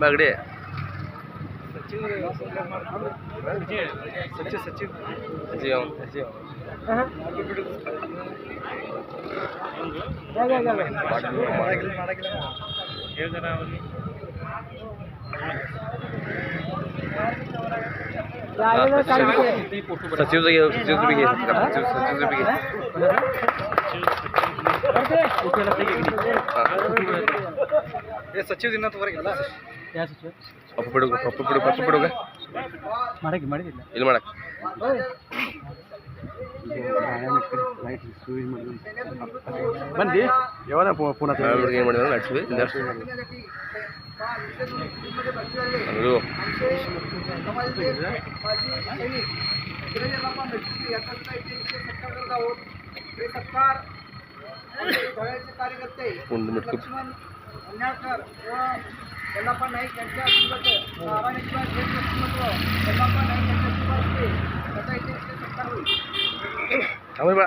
बागडे. सचिव सचिवचं घे सचिवचं बी घे. सचिव सचिवचं बी घे. ಸಚಿವ ದಿನವರೆಗಿಲ್ಲ ಯಾವ ಸಚಿವ? ಪಪ್ಪ ಬಿಡುಗ ಪಪ್ಪ ಬಿಡುಗ ಪಪ್ಪ ಬಿಡುಗ. ಮಾಡಕ್ಕೆ ಮಾಡಿದಿಲ್ಲ ಇಲ್ಲಿ ಮಾಡಕ್ಕೆ. ಬಂದು ಯಾವಾಗ ಪುನಃ ಹುಡುಗ ಏನು ಮಾಡಿದ್ರೆ ನಡೆಸಿವಿ. ಅದು ಸರ್ಕಾರ कुंड मिटकू लक्ष्मण अन्याळकर व यल्लाप्पा नाईक यांच्या अंतर्गत महाराष्ट्रात जे व्यक्तिमत्व यल्लाप्पा नाईक यांच्या शुभ असते त्याचा इथे विशेष सत्कार होईल. थांबे बा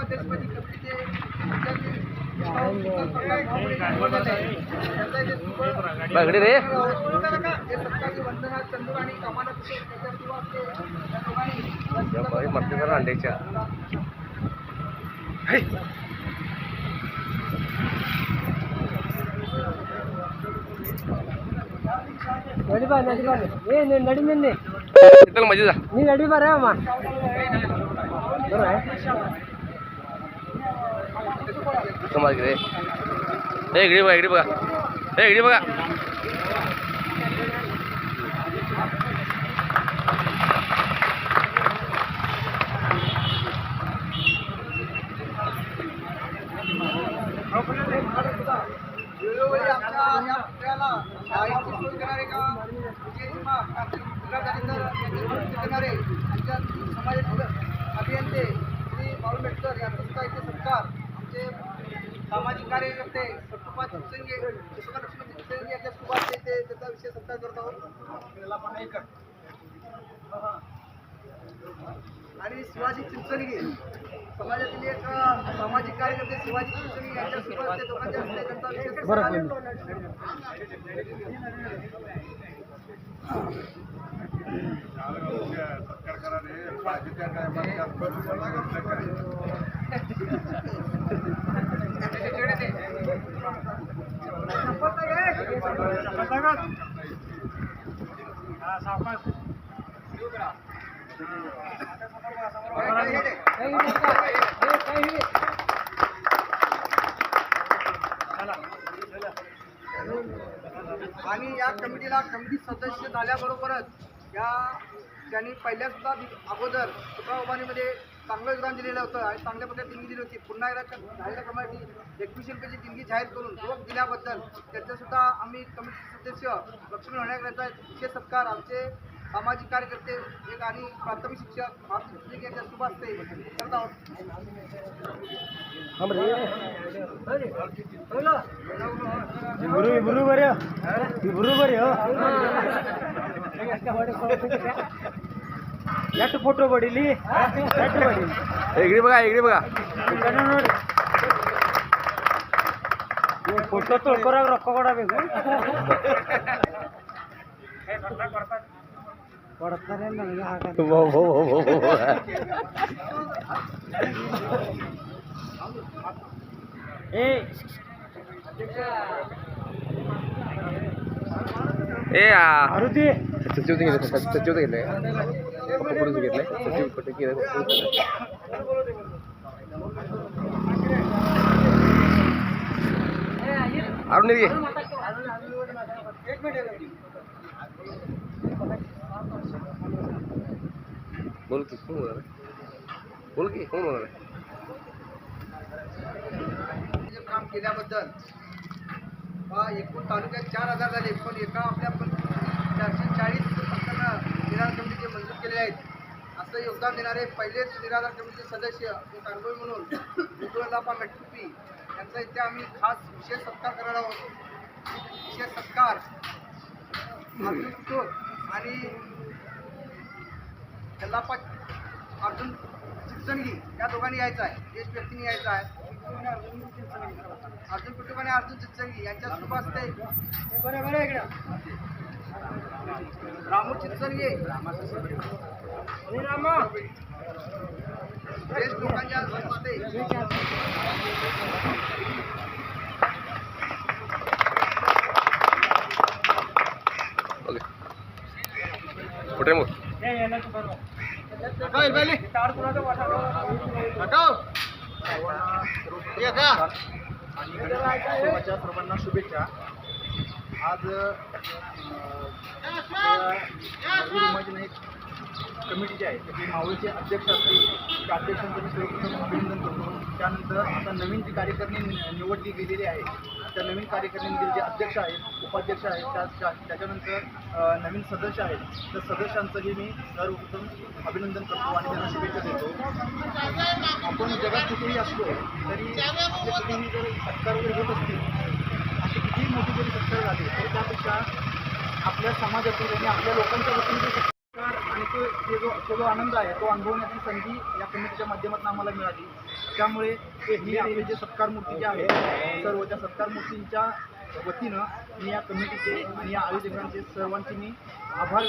इथे सुपर- बागडे रे हे सत्ताची वंदना चंदूर आणि कामाला त्याच्या किंवा ते त्या दोघांनी मर्ती बरं अंड्याच्या ನಡಿ ಬಾ ನಡಿ ಬಾ ಏ ನೀನು ನಡಿ ನಿನ್ನೆ ಇತ್ತಲ್ಲ ಮಜಿ जा ನೀ ನಡಿ ಬಾ ಅಮ್ಮ समाज रे ए इकडे बघा इकडे बघा ए इकडे बघा वेळोवेळी आमच्या या पुतळ्याला शाळेची सोय करणारे का विजयसीमा जिल्हाधिकारी यांची सोय करणारे आमच्या समाजातील अभियंते श्री बाळू मेटकर यांचा सुद्धा इथे सत्कार आमचे सामाजिक कार्यकर्ते चिपसंगे यशोदा लक्ष्मण चिपसंगे यांच्या सुभाष येथे त्याचा विशेष सत्कार करत आहोत. आणि शिवाजी चिंचणगी समाजातील एक सामाजिक कार्यकर्ते शिवाजी चिंचणगी यांच्या सुभाष ते दोघांच्या हस्ते विशेष सत्कार आणि या कमिटीला कमिटी सदस्य झाल्याबरोबरच या त्यांनी पहिल्यासुद्धा अगोदर सुखाबानीमध्ये चांगलं योगदान दिलेलं होतं आणि चांगल्या पद्धतीने देणगी दिली होती. पुन्हा एकदा झालेल्या कमिटी एकवीसशे रुपयाची देणगी जाहीर करून रोख दिल्याबद्दल त्यांचासुद्धा आम्ही कमिटी सदस्य लक्ष्मी होण्याकडे यांचा विशेष सत्कार आमचे सामाजिक कार्यकर्ते एक आणि प्राथमिक शिक्षक आर्थिक यांच्या सुभाष ते करत आहोत. बरोबर. बरोबर ಎಷ್ಟು ಫೋಟೋ ಬಡಿಲಿ ಎಷ್ಟು ಬಡಿಲಿ ए इकडे बघा इकडे बघा ಇದನ್ನ ನೋಡಿ ಇವ್ ಫೋಟೋ ತೊಳ್ಕೊರಾಗ ರೊಕ್ಕ ಕೊಡಬೇಕು ಕೊಡ್ತಾರೆ ನನಗೆ ಹಾಕ हो हो हो हो हो ಏ ए आ ಮಾರುತಿ सचिव घेतलं सचिव घेतलंय अरुण बोल की कोण होणार बोल की कोण होणार काम केल्याबद्दल एकूण चार हज़ार चारशे चाळीस आहेत. असं योगदान देणारे पहिलेच निराधार कमिटीचे सदस्य एक अनुभवी म्हणून विदुलापा मेट्रुपी यांचा इथे आम्ही खास विशेष सत्कार करणार आहोत. विशेष सत्कार अर्जुन कुटूर आणि यल्लापा अर्जुन चिरचणगी या दोघांनी यायचं आहे. ज्येष्ठ व्यक्तीने यायचं आहे. अर्जुन कुटुंब आणि अर्जुन चिरचणगी यांच्या शुभ असते आहे इकडं. ज्येष्ठ लोकांच्या शुभ असते ओके. कुठे मग? सर्वांना शुभेच्छा. आज नवीन कमिटी जी आहे त्याचे मावळचे अध्यक्ष असतील त्या अध्यक्षांचं मी सर्वप्रथम अभिनंदन करतो. त्यानंतर आता नवीन जी कार्यकारिणी निवडली गेलेली आहे त्या नवीन कार्यकारिणीमधील जे अध्यक्ष आहेत उपाध्यक्ष आहेत त्या त्याच्यानंतर नवीन सदस्य आहेत त्या सदस्यांचंही मी सर्वप्रथम अभिनंदन करतो आणि त्यांना शुभेच्छा देतो. आपण जगात कुठेही असलो तरी आपल्या कुठेही जर सत्कार वगैरे होत असतील असे मोठी जरी सत्कार झाली तरी त्यापेक्षा आपल्या समाजातील आणि आपल्या लोकांच्या वतीने सत्कार आणि तो ते जो तो जो आनंद आहे तो अनुभवण्याची संधी या कमिटीच्या माध्यमातून आम्हाला मिळाली. त्यामुळे ते हे आपले जे सत्कार मूर्ती जे आहेत सर्व त्या सत्कार मूर्तींच्या वतीनं मी या कमिटीचे आणि या आयोजकांचे सर्वांचे मी आभार